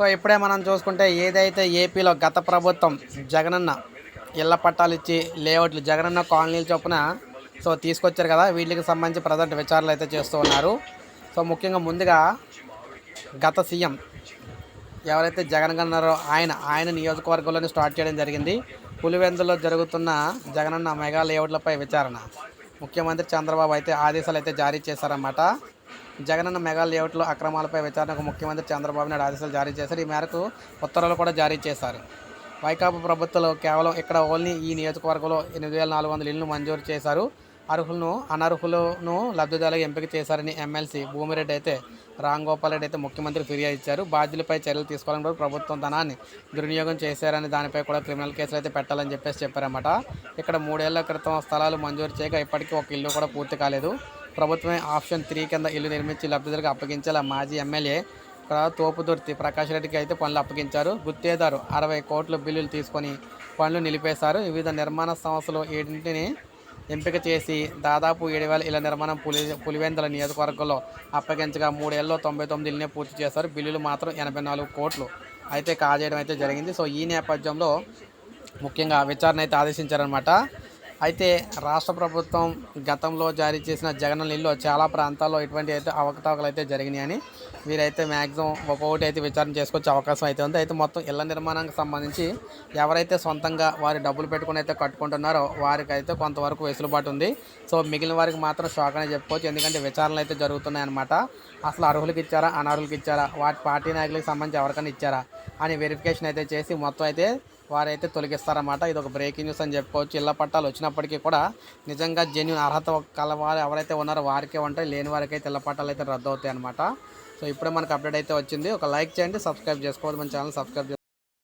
So ఇప్పుడే మనం చూసుకుంటే ఏదైతే ఏపీలో గత ప్రభుత్వం జగనన్న ఇళ్ళ పట్టాలు ఇచ్చి లేఅవుట్లు జగనన్న కాలనీల చొప్పున సో తీసుకొచ్చారు కదా వీటికి సంబంధించి ప్రజెంట్ విచారణలు అయితే చేస్తూ ఉన్నారు. సో ముఖ్యంగా ముందుగా గత సీఎం ఎవరైతే జగన్ గన్నారో ఆయన ఆయన నియోజకవర్గంలోనే స్టార్ట్ చేయడం జరిగింది. పులివెందులో జరుగుతున్న జగనన్న మెగా లేఅవుట్లపై విచారణ. ముఖ్యమంత్రి చంద్రబాబు అయితే ఆదేశాలు అయితే జారీ చేశారన్నమాట. జగనన్న మెగా లేఅవుట్లో అక్రమాలపై విచారణకు ముఖ్యమంత్రి చంద్రబాబు నాయుడు ఆదేశాలు జారీ చేశారు. ఈ మేరకు ఉత్తర్వులు కూడా జారీ చేశారు. వైకాపా ప్రభుత్వంలో కేవలం ఇక్కడ ఓన్లీ ఈ నియోజకవర్గంలో ఎనిమిది వేల నాలుగు వందల ఇళ్ళు మంజూరు చేశారు. అర్హులను అనర్హులను లబ్ధిదారులకు ఎంపిక చేశారని ఎమ్మెల్సీ భూమిరెడ్డి అయితే రామ్ గోపాల్ రెడ్డి అయితే ముఖ్యమంత్రి ఫిర్యాదు ఇచ్చారు. బాధ్యులపై చర్యలు తీసుకోవాలని కూడా ప్రభుత్వం ధనాన్ని దుర్వినియోగం చేశారని దానిపై కూడా క్రిమినల్ కేసులు అయితే పెట్టాలని చెప్పేసి చెప్పారన్నమాట. ఇక్కడ మూడేళ్ళ క్రితం స్థలాలు మంజూరు చేయగా ఇప్పటికీ ఒక ఇల్లు కూడా పూర్తి కాలేదు. ప్రభుత్వమే ఆప్షన్ త్రీ కింద ఇల్లు నిర్మించి లబ్ధిదారులకు అప్పగించేలా మాజీ ఎమ్మెల్యే తోపుదుర్తి ప్రకాష్ రెడ్డికి అయితే పనులు అప్పగించారు. గుత్తేదారు అరవై కోట్ల బిల్లులు తీసుకొని పనులు నిలిపేశారు. వివిధ నిర్మాణ సంస్థలు ఏడింటిని ఎంపిక చేసి దాదాపు ఏడు వేల ఇళ్ళ నిర్మాణం పులి పులివెందుల నియోజకవర్గంలో అప్పగించగా మూడేళ్ళలో తొంభై తొమ్మిది ఇళ్ళనే పూర్తి చేశారు. బిల్లులు మాత్రం ఎనభై నాలుగు కోట్లు అయితే కాజేయడం అయితే జరిగింది. సో ఈ నేపథ్యంలో ముఖ్యంగా విచారణ అయితే ఆదేశించారనమాట అయితే రాష్ట్ర ప్రభుత్వం గతంలో జారీ చేసిన జగన్ ఇల్లు చాలా ప్రాంతాల్లో ఇటువంటి అయితే అవకతవకలు అయితే జరిగినాయని వీరైతే మ్యాక్సిమం ఒక్కొక్కటి అయితే విచారణ చేసుకొచ్చే అవకాశం అయితే ఉంది. అయితే మొత్తం ఇళ్ళ నిర్మాణానికి సంబంధించి ఎవరైతే సొంతంగా వారి డబ్బులు పెట్టుకుని అయితే కట్టుకుంటున్నారో వారికి అయితే కొంతవరకు వెసులుబాటు ఉంది. సో మిగిలిన వారికి మాత్రం షాక్ అని చెప్పుకోవచ్చు. ఎందుకంటే విచారణలు అయితే జరుగుతున్నాయి అనమాట అసలు అర్హులకు ఇచ్చారా అనర్హులకు ఇచ్చారా వాటి పార్టీ నాయకులకు సంబంధించి ఎవరికైనా ఇచ్చారా అని వెరిఫికేషన్ అయితే చేసి మొత్తం అయితే వారైతే తొలగిస్తారన్నమాట. ఇది ఒక బ్రేకింగ్ న్యూస్ అని చెప్పుకోవచ్చు ఇళ్ళ పట్టాలు వచ్చినప్పటికీ కూడా నిజంగా జెన్యున్ అర్హత కలవారు ఎవరైతే ఉన్నారో వారికే ఉంటాయి. లేని వారికి అయితే ఇళ్ళ పట్టాలు అయితే రద్దు అవుతాయి అనమాట సో ఇప్పుడే మనకు అప్డేట్ అయితే వచ్చింది. ఒక లైక్ చేయండి సబ్స్క్రైబ్ చేసుకోవద్దు. మన ఛానల్ సబ్స్క్రైబ్